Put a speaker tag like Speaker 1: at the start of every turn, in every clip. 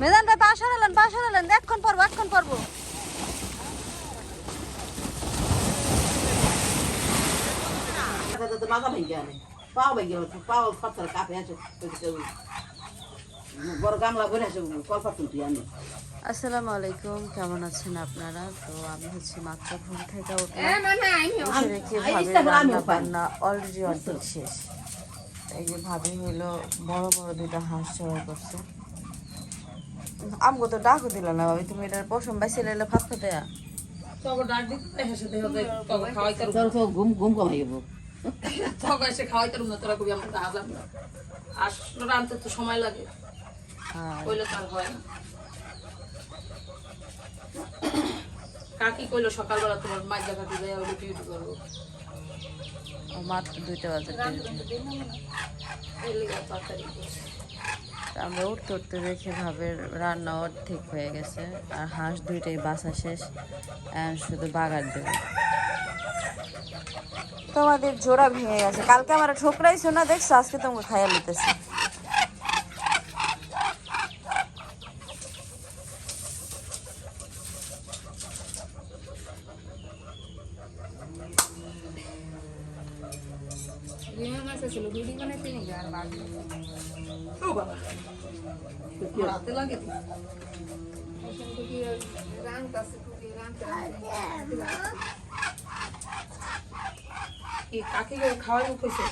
Speaker 1: মেজান ভাই পাশ হারালেন পাশ হারালেন এক্ষণ পারব এক্ষণ
Speaker 2: মাথা ভেঙে আনে পাও ভেঙে পাও পাথর কাপে আছে। বড় গামলা ভরে আছে কলপা তুলতে আনে
Speaker 1: আসসালামু আলাইকুম কেমন আছেন আপনারা? তো আমি হচ্ছে মাত্র ঘুম থেকে উঠলাম উঠে দেখি ভাবির রান্না বান্না অলরেডি অর্ধেক শেষ। এই যে ভাবি হলো বড় বড় দুটা হাঁস জবাই করছে। আমগো তো ডাকও দিল না ভাবি তুমি এটার পশম বাইসে লাইলে ভাত খেতে
Speaker 2: তো ঘুম ঘুম কমাই যাব
Speaker 3: তখন এসে খাওয়াই তার না তোরা কবি আমরা না। আসলে রানতে তো সময় লাগে
Speaker 1: হ্যাঁ।
Speaker 3: কইলে তার হয় না। কাকি কইলো সকালবেলা তোমার মাইজা কাকি যায় ওই ডিউটি করব।
Speaker 1: ও মাত্র দুইটা বাজে আমরা উঠতে উঠতে দেখে ভাবের রান্না অর্ধেক হয়ে গেছে। আর হাঁস দুইটাই বাসা শেষ আর শুধু বাগার দেবে। তোমাদের জোড়া ভেঙে গেছে। কালকে আমার ঠোকরাইছো না দেখছ? আজকে তোমাকে খাইয়া নিতেছি
Speaker 3: ও বাবা আমার হাতে লাগে তো। কি খাওয়াই মুখেছে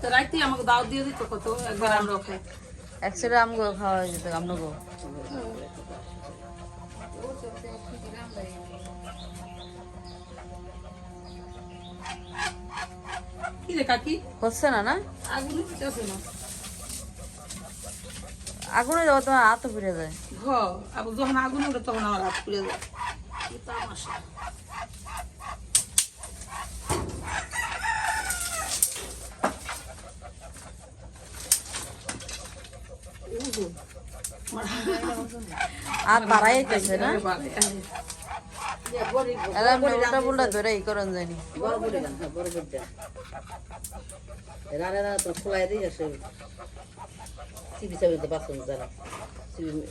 Speaker 3: তো রাইতে আমাকে দাওয়াত দিয়ে দিত কত একবার আমরাও খাই
Speaker 1: একসাথে আমগো খাওয়া যেত আমগো
Speaker 3: রে কাকি?
Speaker 1: হচ্ছে না না?
Speaker 3: আগুন আছে না।
Speaker 1: আগুনে যাব তোমার হাত ফিরে যায়।
Speaker 3: আবার যখন আগুন উঠে তখন আমার হাত পুড়ে যায়। তামাশা।
Speaker 1: আর বাড়াই না? উল্টা পুল্টা ধরে ই করন যায়নি
Speaker 2: বড় বড় গান বড় বড় রানে রানে তো খোলাই দিয়ে আসে। সিবি সাবি তো বাসন যারা সিবি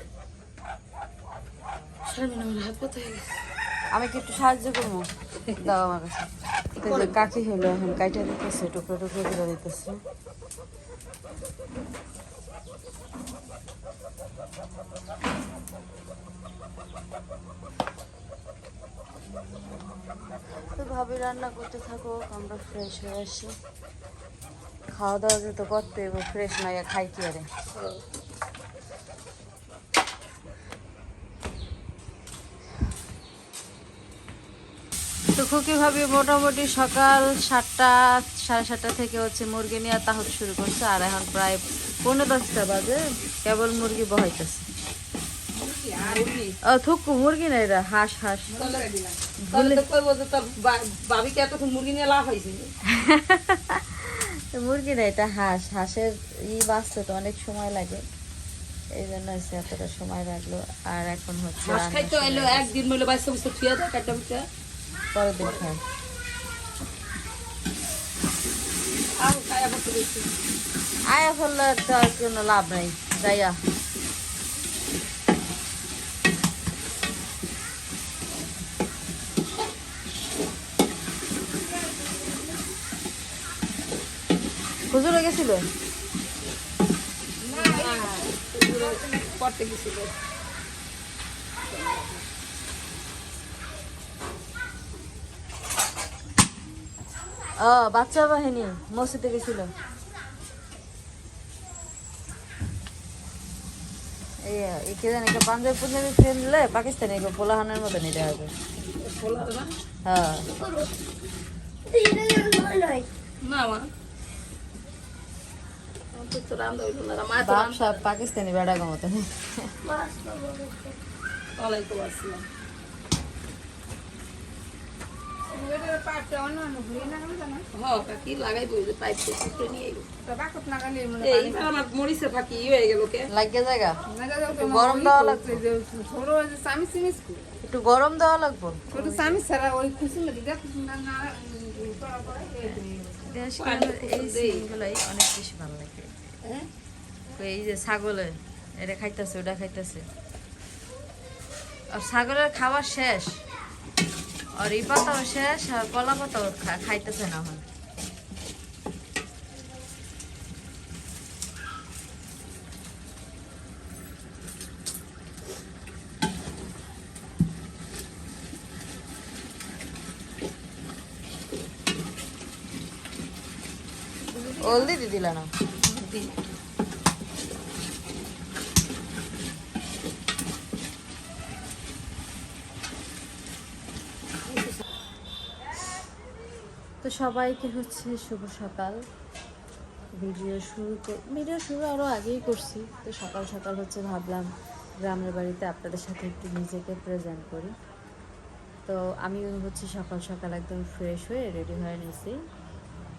Speaker 3: শারমিন আমার হাত পাতা হয়ে গেছে।
Speaker 1: আমি কি একটু সাহায্য করব? দাও আমার কাছে। কাকি হলো এখন কাইটা দিতেছে টুকরো টুকরো করে দিতেছে। তো ভাবি রান্না করতে থাকো আমরা ফ্রেশ হয়ে আসি। খাওয়া দাওয়া যেহেতু করতে হবে ফ্রেশ না খাই কি আরে? তো খুকি ভাবি মোটামুটি সকাল সাতটা সাড়ে সাতটা থেকে হচ্ছে মুরগি নিয়ে তাহলে শুরু করছে আর এখন প্রায় পনেরো দশটা বাজে কেবল মুরগি বহাইতেছে। থুকু মুরগি না এটা? হাঁস হাঁস।
Speaker 3: মুরগি
Speaker 1: না এটা হাঁস। হাঁসের ই বাঁচতে তো অনেক সময় লাগে। এই জন্য এতটা সময় লাগল। আর এখন হচ্ছে
Speaker 3: একদিন মিলে বাইশ বছর থুয়া দেয় কাটা বিটা
Speaker 1: পরে দেখায়
Speaker 3: আর খায়া করতে গেছি
Speaker 1: আয়া ফেললে তো আর কোনো লাভ নাই। যাইয়া। হুজুরে গেছিল
Speaker 3: পড়তে গেছিল?
Speaker 1: ও বাচ্চা বাহিনী মসজিদে গেছিল। এই কে জানি পাঞ্জাবি পুঞ্জাবি ফেললে পাকিস্তানি পোলাহানের মতো নিতে হবে। হ্যাঁ।
Speaker 3: না তো রান্না হইল না
Speaker 1: পাকিস্তানি বেড়াগো মতো
Speaker 3: ওয়ালাইকুম আসসালাম হ্যাঁ হয়ে
Speaker 1: গরম দেওয়া লাগবে একটু গরম দেওয়া লাগবে দেশ এই সিনগুলাই অনেক বেশি ভালো লাগে।
Speaker 3: হ্যাঁ?
Speaker 1: এই যে ছাগলে এটা খাইতেছে ওটা খাইতেছে। আর ছাগলের খাবার শেষ। আর এই পাতাও শেষ আর কলা পাতাও খাইতেছে না এখন। হলদি দিয়ে দিলা তো সবাইকে হচ্ছে শুভ সকাল। ভিডিও শুরু ভিডিও শুরু আরও আগেই করছি। তো সকাল সকাল হচ্ছে ভাবলাম গ্রামের বাড়িতে আপনাদের সাথে একটু নিজেকে প্রেজেন্ট করি। তো আমি হচ্ছে সকাল সকাল একদম ফ্রেশ হয়ে রেডি হয়ে নিয়েছি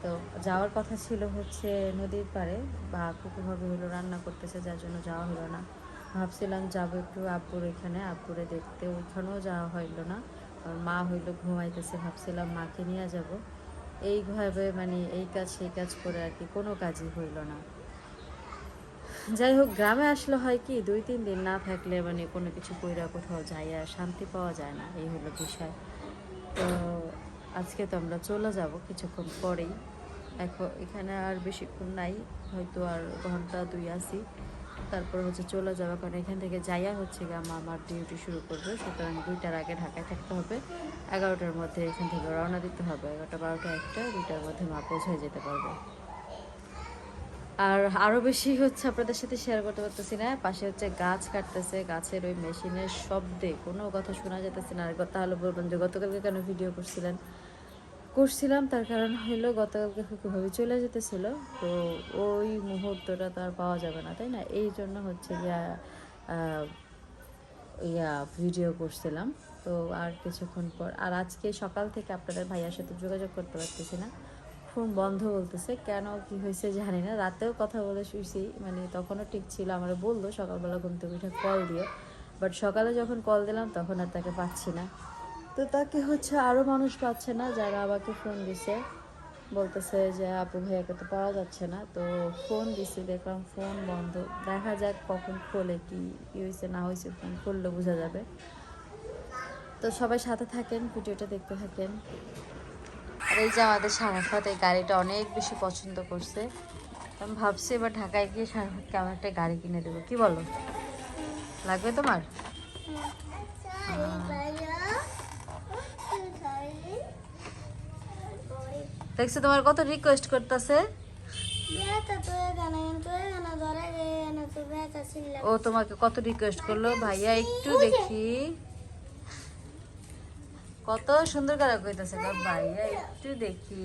Speaker 1: তো যাওয়ার কথা ছিল হচ্ছে নদীর পাড়ে, বা কুকুরভাবে হলো রান্না করতেছে, যার জন্য যাওয়া হলো না। ভাবছিলাম যাব একটু আব্বুর এখানে, আব্বুরে দেখতে ওইখানেও যাওয়া হইল না আর মা হইল ঘুমাইতেছে, ভাবছিলাম মাকে নিয়ে যাব। এইভাবে মানে এই কাজ, সেই কাজ করে আর কি কোনো কাজই হইল না। যাই হোক, গ্রামে আসলে হয় কি, দুই তিন দিন না থাকলে মানে কোনো কিছু কইরা কোথাও যাই আর শান্তি পাওয়া যায় না, এই হলো বিষয়। তো আজকে তো আমরা চলে যাব কিছুক্ষণ পরেই। এখন এখানে আর বেশিক্ষণ নাই, হয়তো আর ঘণ্টা দুই আসি তারপর হচ্ছে চলে যাব, কারণ এখান থেকে যাইয়া হচ্ছে গিয়ে আমার আমার ডিউটি শুরু করবে। সুতরাং দুইটার আগে ঢাকায় থাকতে হবে। এগারোটার মধ্যে এখান থেকে রওনা দিতে হবে। এগারোটা, বারোটা, একটা, দুইটার মধ্যে মা পৌঁছায় যেতে পারবে। আর আরও বেশি হচ্ছে আপনাদের সাথে শেয়ার করতে পারতেছি না। পাশে হচ্ছে গাছ কাটতেছে গাছের ওই মেশিনের শব্দে কোনো কথা শোনা যেতেছে না। আর তাহলে বলবেন যে গতকালকে কেন ভিডিও করছিলেন? করছিলাম তার কারণ হলো গতকালকে খুবভাবে চলে যেতেছিল তো ওই মুহূর্তটা তো আর পাওয়া যাবে না তাই না? এই জন্য হচ্ছে আহ, ইয়া ভিডিও করছিলাম। তো আর কিছুক্ষণ পর আর আজকে সকাল থেকে আপনাদের ভাইয়ার সাথে যোগাযোগ করতে পারতেছি না। ফোন বন্ধ বলতেছে। কেন, কি হয়েছে জানি না। রাতেও কথা বলে শুয়েছি মানে তখনও ঠিক ছিল আমার বলল সকালবেলা ঘুম থেকে উঠে কল দিয়ে বাট সকালে যখন কল দিলাম, তখন আর তাকে পাচ্ছি না। তো তাকে হচ্ছে আরও মানুষ পাচ্ছে না, যারা আমাকে ফোন দিছে। বলতেছে যে, আপু ভাইয়াকে তো পাওয়া যাচ্ছে না। তো ফোন দিছি, দেখলাম ফোন বন্ধ। দেখা যাক কখন খোলে, কি হয়েছে, না হয়েছে ফোন করলে বোঝা যাবে। তো সবাই সাথে থাকেন, ভিডিওটা দেখতে থাকেন। আর এই যে আমাদের সারাফাত এই গাড়িটা অনেক বেশি পছন্দ করছে। আমি ভাবছি এবার ঢাকায় গিয়ে সারাফাতকে আমার একটা গাড়ি কিনে দেবো। কি বলো? লাগবে তোমার? দেখছ তোমার কত রিকোয়েস্ট করতেছে? ও তোমাকে কত রিকোয়েস্ট করল? ভাইয়া একটু দেখি। কত সুন্দর করে কইতাছে গো ভাইয়া একটু দেখি।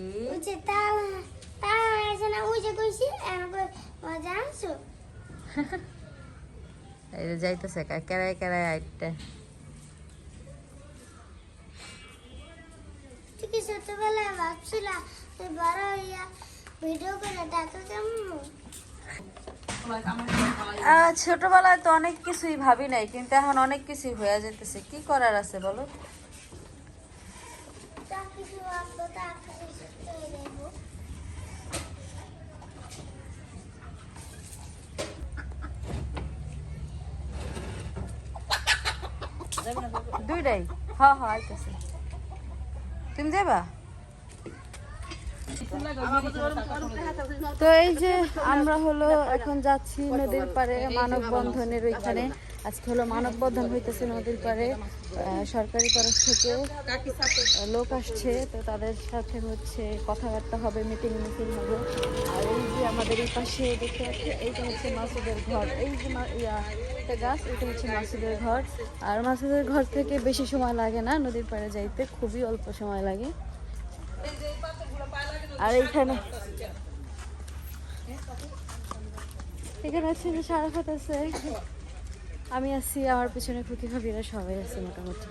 Speaker 1: এই যে যাইতেছে কা- কেরায় কেরায় আইটটা
Speaker 4: ছোটবেলায় ভাবছিলাম তুই বড় হইয়া ভিডিও করে দেখো কেমন?
Speaker 1: আহ, ছোটবেলায় তো অনেক কিছুই ভাবি নাই কিন্তু এখন অনেক কিছুই হয়ে যেতেছে কি করার আছে বলো
Speaker 4: যা কিছু ভাববো তা কিছু সত্যি হয়ে যাব
Speaker 1: দুইটাই আইতেছে তুমি যাবা তো এই যে আমরা হলো এখন যাচ্ছি নদীর পাড়ে মানববন্ধনের ওইখানে। আজকে হলো মানববন্ধন হইতেছে নদীর আহ, সরকারি তরফ থেকে লোক আসছে তো তাদের সাথে হচ্ছে কথাবার্তা হবে মিটিং মিটিং হবে। আর এই যে আমাদের এই পাশে দেখতে পাচ্ছি এইটা হচ্ছে মাসুদের ঘর। এই যে একটা গাছ এটা হচ্ছে মাসুদের ঘর। আর মাসুদের ঘর থেকে বেশি সময় লাগে না নদীর পাড়ে যাইতে খুবই অল্প সময় লাগে। আর এইখানে এখানে হচ্ছে যে সারাফাত আছে। আমি আছি, আমার পিছনে খুকি ভাবিরা সবাই আছে মোটামুটি।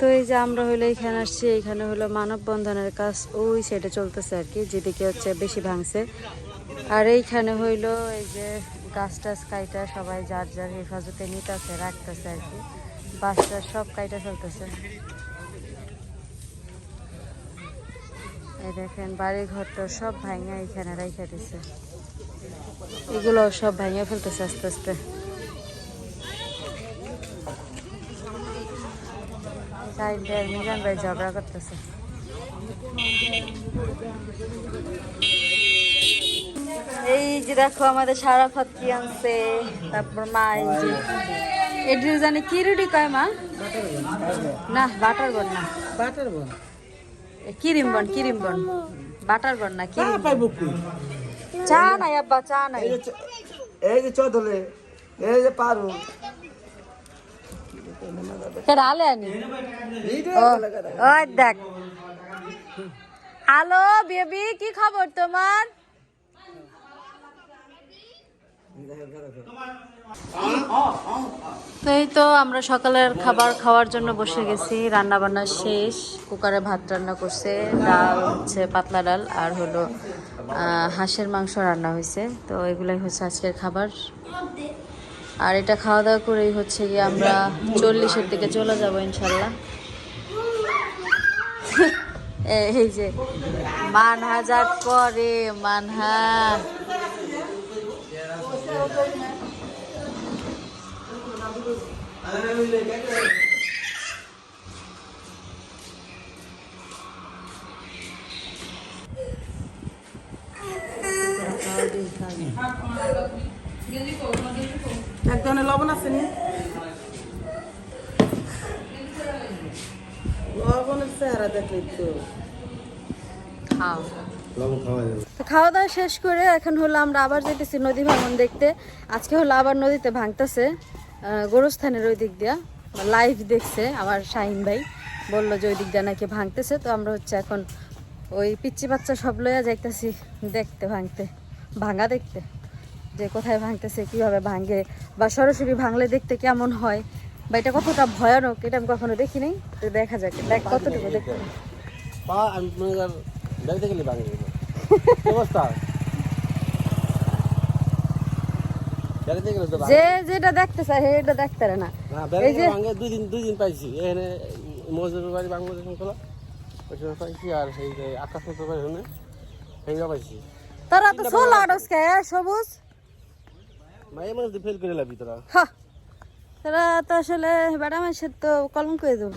Speaker 1: তো এই যে আমরা হলো এখানে আসছি, এখানে হলো মানববন্ধনের কাজ, ওই সাইডে চলতেছে আর কি, যেদিকে হচ্ছে বেশি ভাঙছে। আর এইখানে হইল এই যে গাছ টাছ কাইটা সবাই যার যার হেফাজতে নিতেছে, রাখতেছে আর কি। বাস বাসটা সব কাইটা চলতেছে এই দেখেন বাড়ি ঘরটা সব ভাঙা এখানে রাইখা দিছে। এগুলো সব ভেঙে ফেলতেছে আস্তে আস্তে। সাইডে মিজান ভাই ঝগড়া করতেছে। এই যে দেখো আমাদের সারা ফাত কি আনছে তারপর মা এই যে এটি জানি কি রুটি কয় মা? না বাটার বন না।
Speaker 2: বাটার বন?
Speaker 1: কিরিম বন কিরিম বন। বাটার বন না কিরিম চা নাই আব্বা চা নাই
Speaker 5: এই যে চদলে এই যে পারু
Speaker 1: আলে আনি? ওই দেখ। হ্যালো বেবি কি খবর তোমার? তো এই তো আমরা সকালের খাবার খাওয়ার জন্য বসে গেছি। রান্না বান্না শেষ। কুকারে ভাত রান্না করছে ডাল হচ্ছে পাতলা ডাল আর হলো হাঁসের মাংস রান্না হয়েছে। তো এগুলাই হচ্ছে আজকের খাবার। আর এটা খাওয়া দাওয়া করেই হচ্ছে গিয়ে আমরা চল্লিশের দিকে চলে যাব ইনশাল্লাহ। এই যে মানহা যাক করে মানহা
Speaker 2: এক ধরনের লবণ আছে নি? লবণের চেহারা দেখলে তো
Speaker 1: খাও। তো খাওয়া দাওয়া শেষ করে এখন হলো আমরা আবার যেতেছি নদী ভাঙন দেখতে। আজকে হলো আবার নদীতে ভাঙতেছে গোরস্থানের ওই দিক দিয়া। লাইভ দেখছে আমার শাহিন ভাই। বলল যে ওই দিক দিয়ে নাকি ভাঙতেছে। তো আমরা হচ্ছে এখন ওই পিচ্চি বাচ্চা সব লইয়া যাইতেছি দেখতে ভাঙতে। ভাঙা দেখতে। যে কোথায় ভাঙতেছে কীভাবে ভাঙে বা সরাসরি ভাঙলে দেখতে কেমন হয় বা এটা কতটা ভয়ানক এটা আমি কখনো দেখি নাই তো দেখা যাক দেখ কতটুকু দেখতে
Speaker 5: পা আমি দেখতে গেলে ভাঙে অবস্থা।
Speaker 1: যে যেটা দেখতে চায় এটা দেখতে না। এই যে-
Speaker 5: দুই দিন দুই দিন পাইছি। এখানে মজুর বাড়ি বাংলাদেশ খোলা পাইছি আর সেই আকাশ মতো বাড়ি সেইটা পাইছি।
Speaker 1: তোরা তো সোল আড়স কে সবুজ?
Speaker 5: মাই মানুষ ফেল করে লাবি তোরা।
Speaker 1: হা তোরা তো আসলে বেড়া মাসের তো কলঙ্ক হয়ে দেবো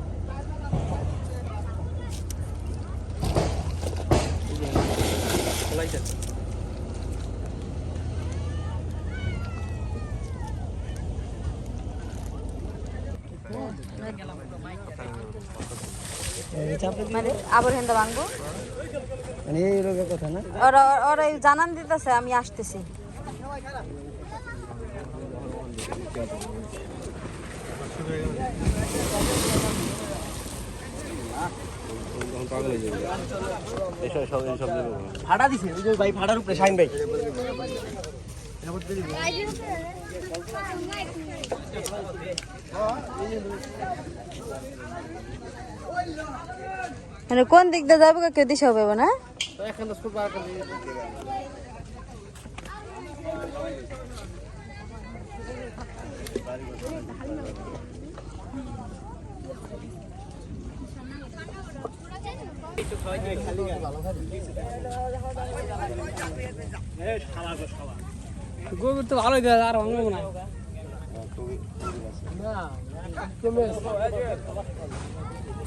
Speaker 1: মানে আবার হেন্দা ভাঙবো?
Speaker 5: মানে এই রোগের কথা না?
Speaker 1: ওরা ওরা জানান দিতেছে আমি আসতেছি।
Speaker 6: ভাড়া দিছে ওই যে ভাই ভাড়ার উপরে শাইন ভাই।
Speaker 1: মানে কোন দিক দিয়ে যাব কেউ দিশা হবে না
Speaker 5: তো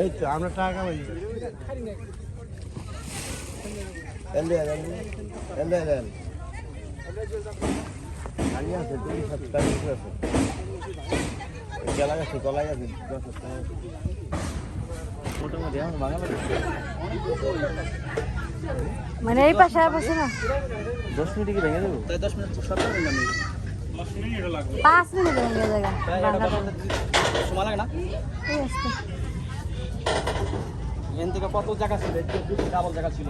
Speaker 6: এই তো, আমরা টাকা পাই। এলে এলে এলে এলে। আছে দুই গেলা গেছে গলা গেছে দশ টাকা মোটামুটি আমার বাঙালি
Speaker 1: মানে এই পাশে আর বসে না।
Speaker 6: দশ মিনিটে কি ভেঙে দেবো? তাই দশ মিনিট মিনিট
Speaker 1: পাঁচ মিনিট জায়গা
Speaker 6: সময় লাগে না?
Speaker 1: এই
Speaker 6: এখান থেকে কত জায়গা ছিল? ডাবল জায়গা ছিল।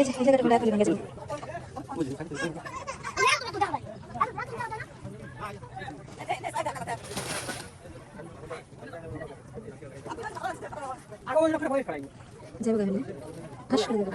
Speaker 1: এই যে এই জায়গাটা ঘোরা করে গাড়ি হাস করে দেবো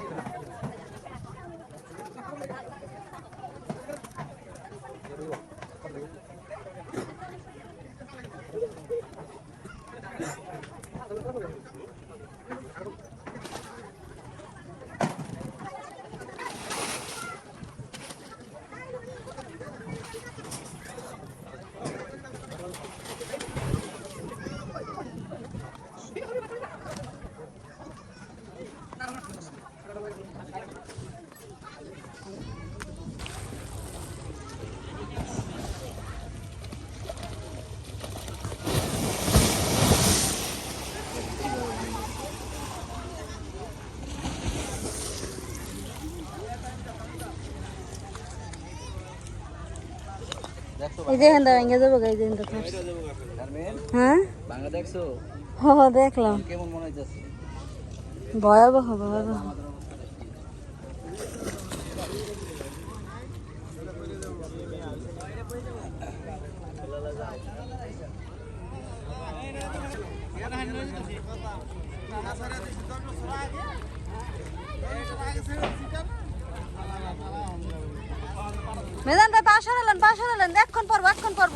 Speaker 1: এই যে হেন্দা ভেঙে যাব গাড়ি যে হেন্দা হ্যাঁ?
Speaker 6: দেখছ?
Speaker 1: হ হ, দেখলাম। ভয়াবহ ভয়াবহ মেদান ভাই পাশ হারালেন পাশ হারালেন এক্ষণ পড়ব এক্ষণ পড়ব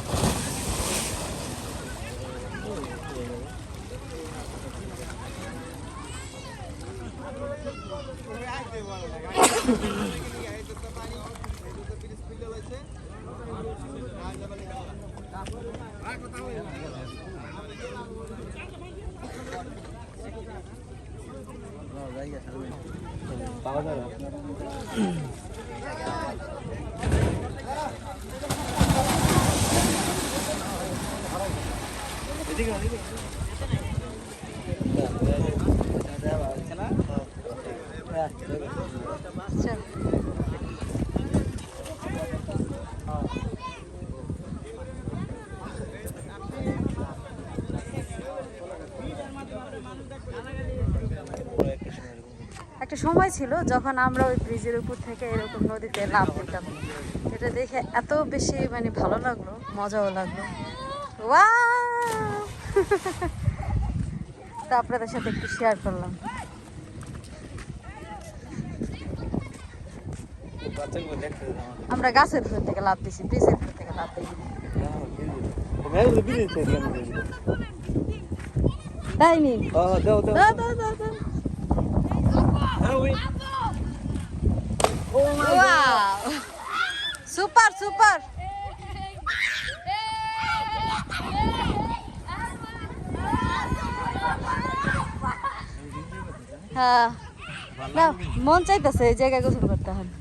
Speaker 6: পাওয়া যাবে
Speaker 1: চল একটা সময় ছিল যখন আমরা ওই ব্রিজের উপর থেকে এরকম নদীতে লাভ দিতাম এটা দেখে এত বেশি মানে ভালো লাগল, মজাও লাগল Wow! তা আপনাদের সাথে একটু শেয়ার করলাম। আমরা গাছের উপর থেকে লাভ দিছি ব্রিজের উপর থেকে লাভ দিই তাই নি! সুপার সুপার হ্যাঁ না মন চাইতেছে এই জায়গায় গোসল করতে হবে